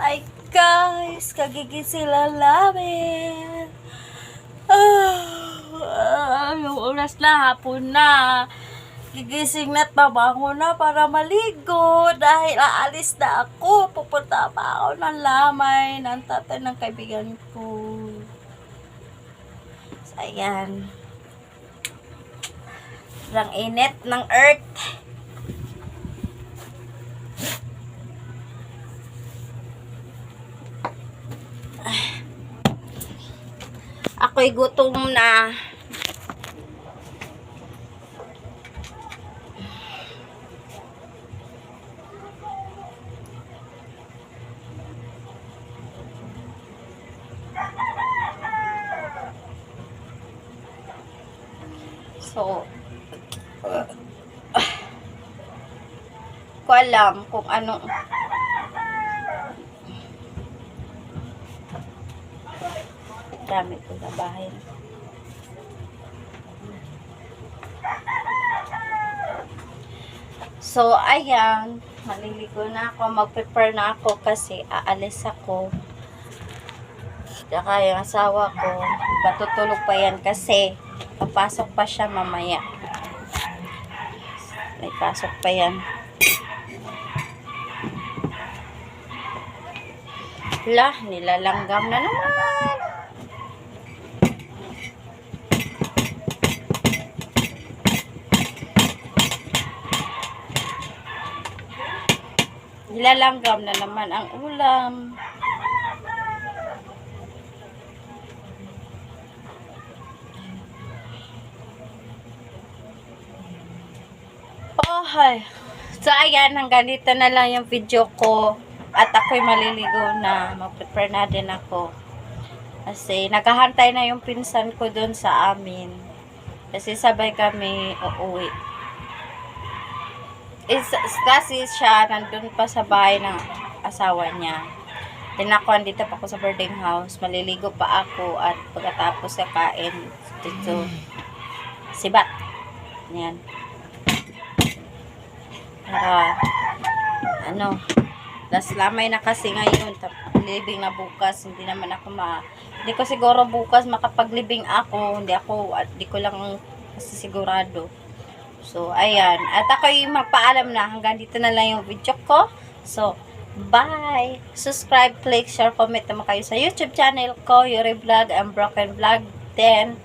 Ay guys, kagigising lang namin. Ah, yung oras na, hapon na. Gigising na at babango na para maligo dahil aalis na ako. Pupunta pa ako ng lamay ng tatay ng kaibigan ko. So, ayan. Sobrang init ng earth. Ako'y gutom na. So, uh, ko alam kung ano dami ko sa bahay. So, ayan. Maliligo na ako. Mag-prepare na ako kasi aalis ako. Tsaka yung asawa ko, patutulog pa yan kasi papasok pa siya mamaya. May pasok pa yan. Lah, nilalanggam na naman. Nilalanggam na naman ang ulam. Oh, hi. So, ayan, hanggang dito na lang yung video ko. At ako'y maliligo na. Mag-prepare na din ako. Kasi, naghahantay na yung pinsan ko doon sa amin. Kasi sabay kami uuwi. Is, kasi siya nandun pa sa bahay ng asawa niya. Then ako, andito pa ako sa boarding house. Maliligo pa ako at pagkatapos sa kain dito. Sibat. Yan. Para, ano, last lamay na kasi ngayon. Libing na bukas. Hindi naman ako ma... Hindi ko siguro bukas makapaglibing ako. Hindi ako, at di ko lang kasi sigurado. So, ayan. At ako'y magpaalam na. Hanggang dito na lang yung video ko. So, bye! Subscribe, click, share, comment naman kayo sa YouTube channel ko, Yuri Vlog and Broken Vlog. Then,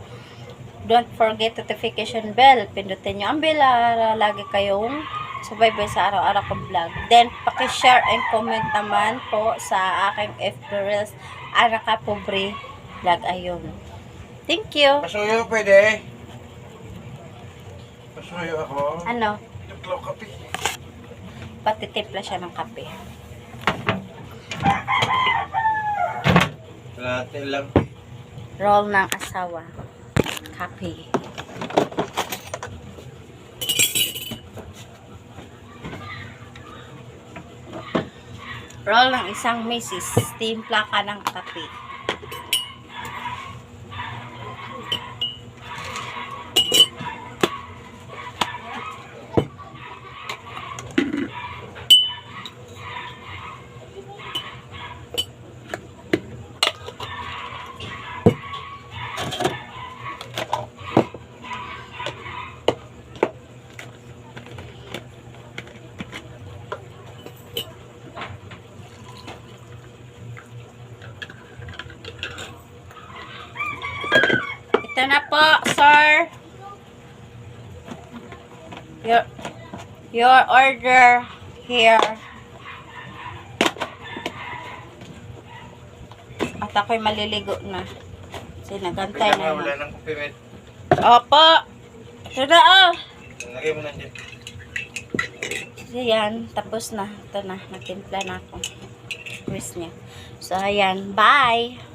don't forget notification bell. Pindutin nyo ang bell para lagi kayong subaybay sa araw-araw kong vlog. Then, pakishare and comment naman po sa aking FB Reels, Anaka Pobre Vlog. Ayun. Thank you. Pasuyo pwede. Pasuyo ako. Ano? Tuklaw kape. Patitimpla siya ng kape. Latte lang. Roll ng asawa. Kape. Roll ng isang misis. Timpla ka ng kape. Ito na po, sir. Your, your order here. At ako'y maliligo na. Kasi nagantay na yun. wala nang kape, met. Opo. Ito na, oh. Lagay mo nandiyan. Ayan, tapos na. Ito na, nagtimpla na ako. Quiz niya. So, ayan. Bye!